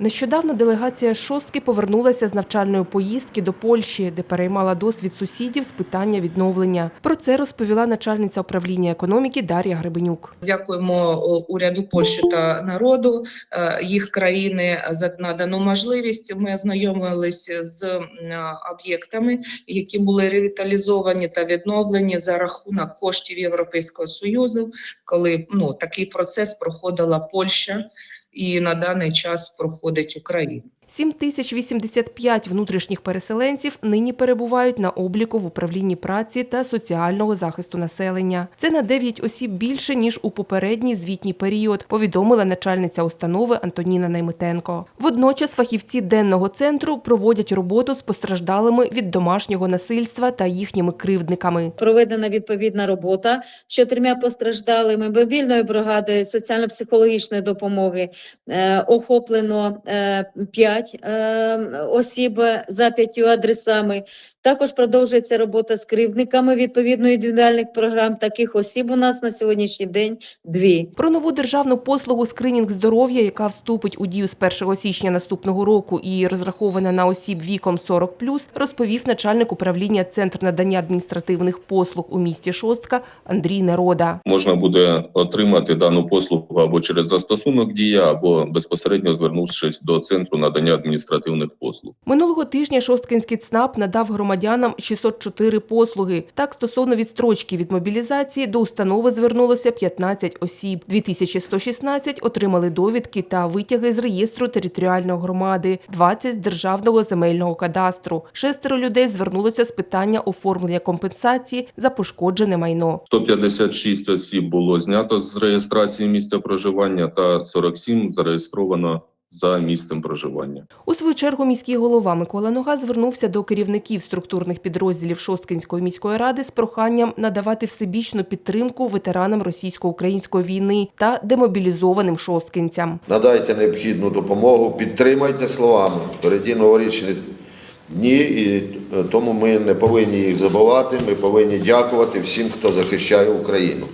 Нещодавно делегація шостки повернулася з навчальної поїздки до Польщі, де переймала досвід сусідів з питання відновлення. Про це розповіла начальниця управління економіки Дар'я Гребенюк. Дякуємо уряду Польщі та народу е, їх країни за надану можливість. Ми ознайомилися з об'єктами, які були ревіталізовані та відновлені за рахунок коштів Європейського союзу, коли ну такий процес проходила Польща. І на даний час проходить Україна. 7085 внутрішніх переселенців нині перебувають на обліку в управлінні праці та соціального захисту населення. Це на 9 осіб більше ніж у попередній звітній період, повідомила начальниця установи Антоніна Найметенко. Водночас фахівці денного центру проводять роботу з постраждалими від домашнього насильства та їхніми кривдниками. проведена відповідна робота з чотирма постраждалими мобільною бригадою соціально-психологічної допомоги. Е, охоплено е, п'ять е, осіб за п'ятью адресами. Також продовжується робота з кривдниками відповідно індивідуальних програм. Таких осіб у нас на сьогоднішній день дві. Про нову державну послугу скринінг здоров'я, яка вступить у дію з 1 січня наступного року і розрахована на осіб віком 40+, розповів начальник управління Центр надання адміністративних послуг у місті Шостка Андрій Нерода. можна буде отримати дану послугу або через застосунок дія, або безпосередньо звернувшись до центру надання адміністративних послуг. Минулого тижня Шосткинський ЦНАП надав громадянам 604 послуги. Так, стосовно відстрочки від мобілізації до установи звернулося 15 осіб. 2116 отримали довідки та витяги з реєстру територіальної громади, 20 з державного земельного кадастру. Шестеро людей звернулося з питання оформлення компенсації за пошкоджене майно. 156 осіб було знято з реєстрації місця проживання та 47 зареєстровано за місцем проживання. У свою чергу міський голова Микола Нога звернувся до керівників структурних підрозділів Шосткинської міської ради з проханням надавати всебічну підтримку ветеранам російсько-української війни та демобілізованим шосткинцям. надайте необхідну допомогу, підтримайте словами. Впереді новорічні дні, і е, тому ми не повинні їх забувати. Ми повинні дякувати всім, хто захищає Україну.